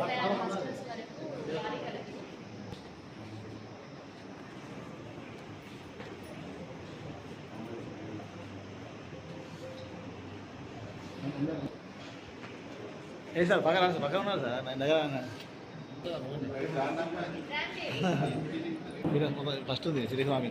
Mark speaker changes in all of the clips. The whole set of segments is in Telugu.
Speaker 1: హాస్టల్స్ వరకు
Speaker 2: ఏ సార్ పక్కన సార్ పక్కన ఉన్నారు సార్. నా దగ్గర మీరు ఫస్ట్ ఉంది శ్రీస్వామి.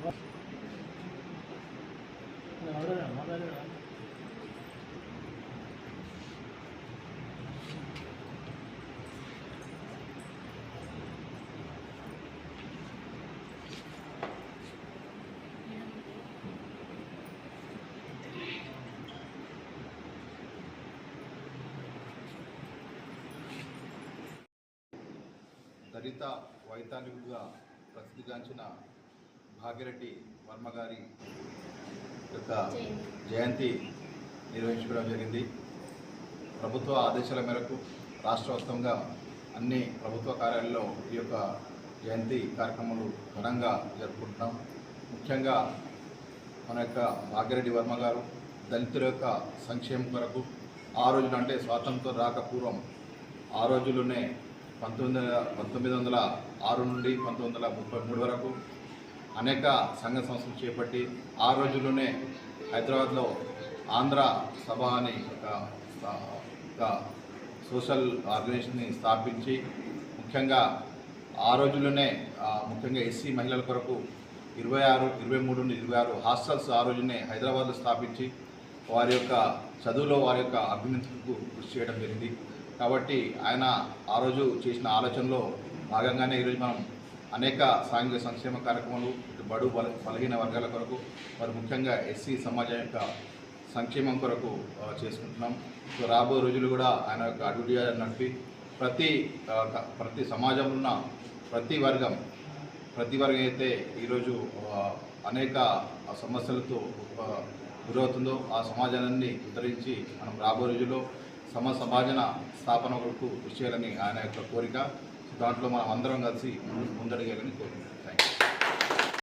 Speaker 2: 감사합니다.
Speaker 3: దళిత వైతాళికుడుగా ప్రసిద్ధిగాంచిన భాగ్యరెడ్డి వర్మ గారి యొక్క జయంతి నిర్వహించుకోవడం జరిగింది. ప్రభుత్వ ఆదేశాల మేరకు రాష్ట్ర వ్యాప్తంగా అన్ని ప్రభుత్వ కార్యాలయాల్లో ఈ యొక్క జయంతి కార్యక్రమాలు ఘనంగా జరుపుకుంటున్నాం. ముఖ్యంగా మన యొక్క భాగ్యరెడ్డి వర్మ గారు దళితుల యొక్క సంక్షేమం కొరకు ఆ రోజున అంటే స్వాతంత్రం రాక పూర్వం ఆ రోజుల్లోనే పంతొమ్మిది పంతొమ్మిది వందల ఆరు నుండి పంతొమ్మిది వందల ముప్పై మూడు వరకు అనేక సంఘ సంస్థలు చేపట్టి ఆ రోజుల్లోనే హైదరాబాద్లో ఆంధ్ర సభ అని ఒక ఒక సోషల్ ఆర్గనైజేషన్ని స్థాపించి ముఖ్యంగా ఆ రోజుల్లోనే ముఖ్యంగా ఎస్సీ మహిళల కొరకు ఇరవై ఆరు ఇరవై మూడు నుండి ఇరవై ఆరు హాస్టల్స్ ఆ రోజునే హైదరాబాద్లో స్థాపించి వారి యొక్క చదువులో వారి యొక్క అభ్యున్నతికి కృషి చేయడం జరిగింది. కాబట్టి ఆయన ఆ రోజు చేసిన ఆలోచనలో భాగంగానే ఈరోజు మనం అనేక సాంఘిక సంక్షేమ కార్యక్రమాలు బడు బల బలహీన వర్గాల కొరకు మరి ముఖ్యంగా ఎస్సీ సమాజం యొక్క సంక్షేమం కొరకు చేసుకుంటున్నాం. సో రాబోయే రోజులు కూడా ఆయన యొక్క అడుగుడిగా నడిపి ప్రతి ప్రతి సమాజంలో ఉన్న ప్రతి వర్గం ప్రతి వర్గం అయితే ఈరోజు అనేక సమస్యలతో గురవుతుందో ఆ సమాజాన్ని ఉద్ధరించి మనం రాబోయే రోజుల్లో సమ సమాజన స్థాపన కొరకు కృషి చేయాలని ఆయన యొక్క కోరిక. దాంట్లో మనం అందరం కలిసి ముందడిగేయాలని కోరుకుంటున్నాం.